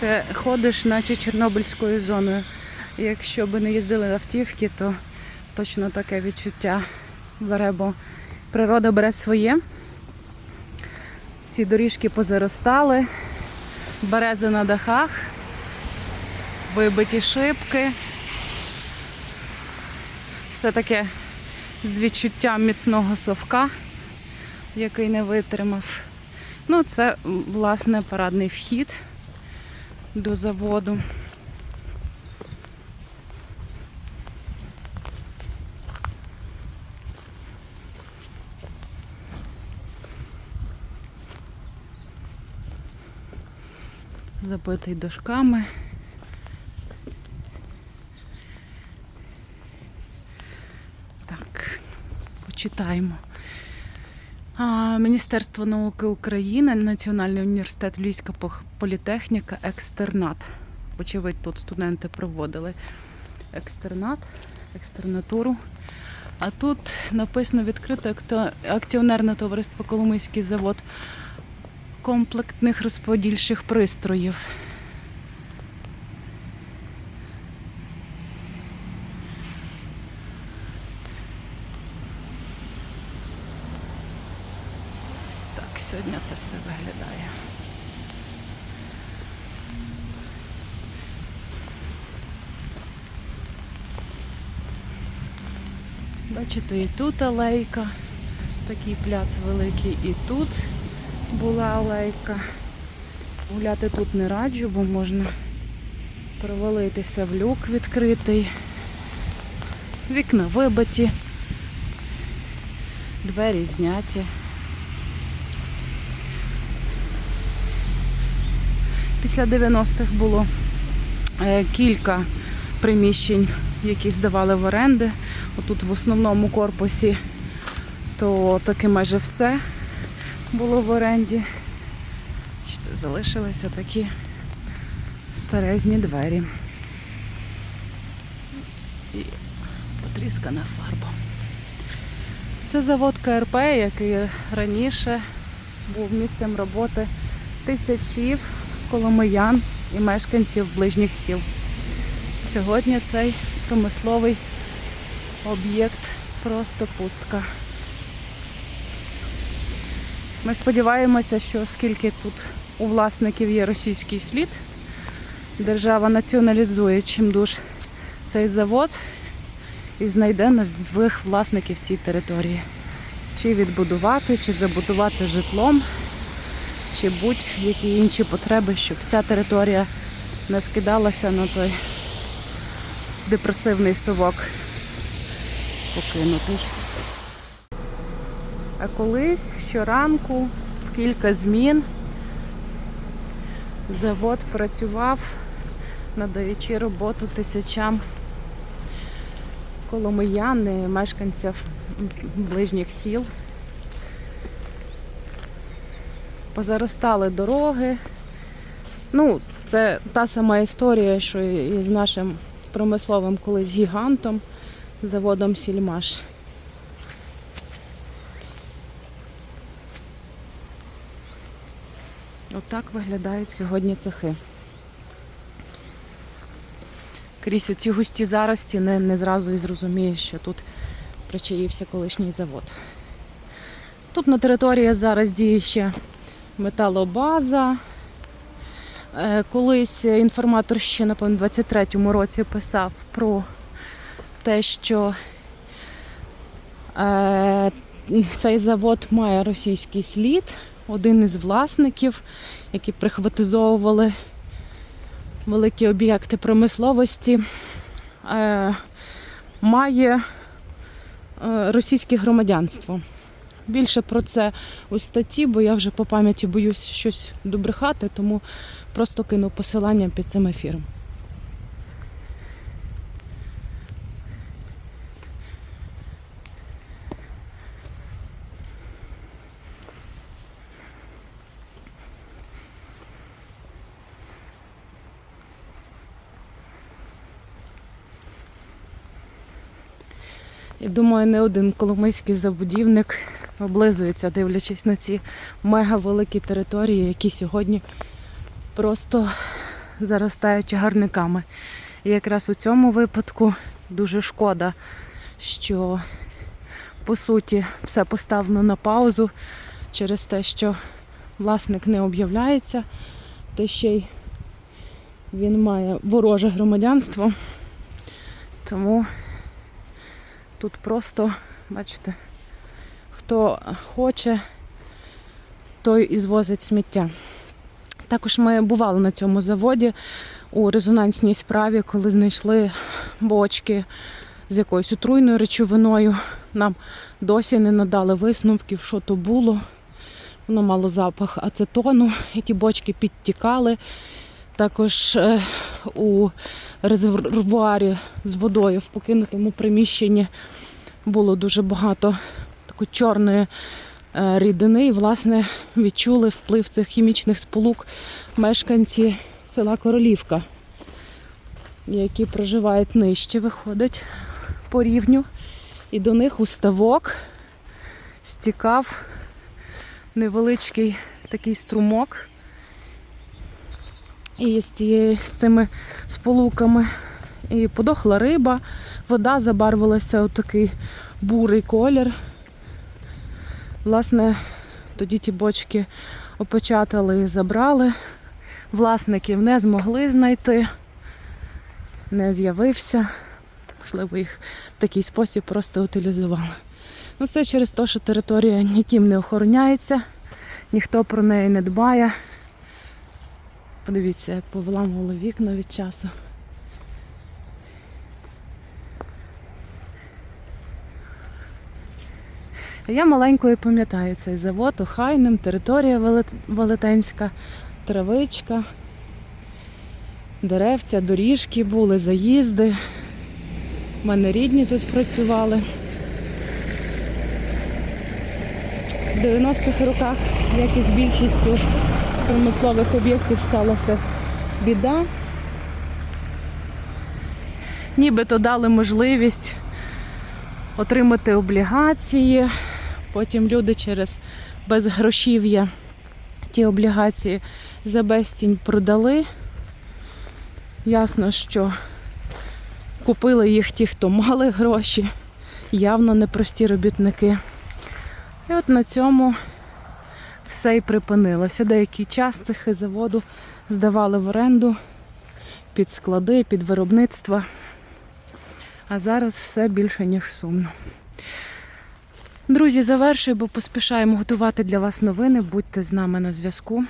Це ходиш, наче Чорнобильською зоною. Якщо би не їздили автівки, то точно таке відчуття бере, бо природа бере своє. Всі доріжки позаростали, берези на дахах, вибиті шибки. Все таке з відчуттям міцного совка, який не витримав. Ну, це, власне, парадний вхід до заводу. Забитий дошками. Так, почитаємо. Міністерство науки України, Національний університет Львівська політехніка, екстернат. Очевидь, тут студенти проводили екстернат, екстернатуру. А тут написано відкрите акціонерне товариство Коломийський завод комплектних розподільчих пристроїв. Ось так сьогодні це все виглядає. Бачите, і тут алейка, такий пляц великий, і тут була алейка. Гуляти тут не раджу, бо можна провалитися в люк відкритий. Вікна вибиті, двері зняті. Після 90-х було е, кілька приміщень, які здавали в оренди. Отут в основному корпусі то таки майже все було в оренді. Залишилися такі старезні двері. І потріскана фарба. Це завод КРП, який раніше був місцем роботи тисячів коломиян і мешканців ближніх сіл. Сьогодні цей промисловий об'єкт просто пустка. Ми сподіваємося, що оскільки тут у власників є російський слід, держава націоналізує чимдуж цей завод і знайде нових власників цій території. Чи відбудувати, чи забудувати житлом, чи будь-які інші потреби, щоб ця територія не скидалася на той депресивний совок покинутий. А колись щоранку в кілька змін завод працював, надаючи роботу тисячам коломиян, і мешканців ближніх сіл. Позаростали дороги. Ну, це та сама історія, що і з нашим промисловим колись гігантом, заводом Сільмаш. Отак виглядають сьогодні цехи. Крізь оці густі зарості не, не зразу і зрозумієш, що тут причаївся колишній завод. Тут на території зараз діє ще металобаза. Е, Колись інформатор ще, напевно, в 23-му році писав про те, що е, цей завод має російський слід. Один із власників, які прихватизовували великі об'єкти промисловості, е, має російське громадянство. Більше про це у статті, бо я вже по пам'яті боюсь щось добрехати, тому просто кину посилання під цим ефіром. Я думаю, не один коломийський забудівник облизується, дивлячись на ці мега великі території, які сьогодні просто заростає чагарниками. І якраз у цьому випадку дуже шкода, що по суті все поставлено на паузу через те, що власник не об'являється, та ще й він має вороже громадянство. Тому тут просто, бачите, хто хоче, той і звозить сміття. Також ми бували на цьому заводі у резонансній справі, коли знайшли бочки з якоюсь отруйною речовиною. Нам досі не надали висновків, що то було. Воно мало запах ацетону, і ті бочки підтікали. Також е, у резервуарі з водою в покинутому приміщенні було дуже багато такої чорної е, рідини. І, власне, відчули вплив цих хімічних сполук мешканці села Королівка, які проживають нижче, виходять по рівню. І до них у ставок стікав невеличкий такий струмок. І з, тією, з цими сполуками і подохла риба, вода забарвилася у такий бурий колір. Власне, тоді ті бочки опечатали і забрали. Власників не змогли знайти, не з'явився. Можливо, їх в такий спосіб просто утилізували. Ну, все через те, що територія ніким не охороняється, ніхто про неї не дбає. Подивіться, як повиламували вікна від часу. Я маленькою пам'ятаю цей завод Охайним, територія Велет- велетенська, травичка, деревця, доріжки були, заїзди. У мене рідні тут працювали. В 90-х роках, як і з більшістю промислових об'єктів, сталася біда. Нібито дали можливість отримати облігації. Потім люди через безгрошів'я ті облігації за безцінь продали. Ясно, що купили їх ті, хто мали гроші, явно непрості робітники. І от на цьому все і припинилося. Деякий час цехи заводу здавали в оренду під склади, під виробництво. А зараз все більше, ніж сумно. Друзі, завершую, бо поспішаємо готувати для вас новини. Будьте з нами на зв'язку.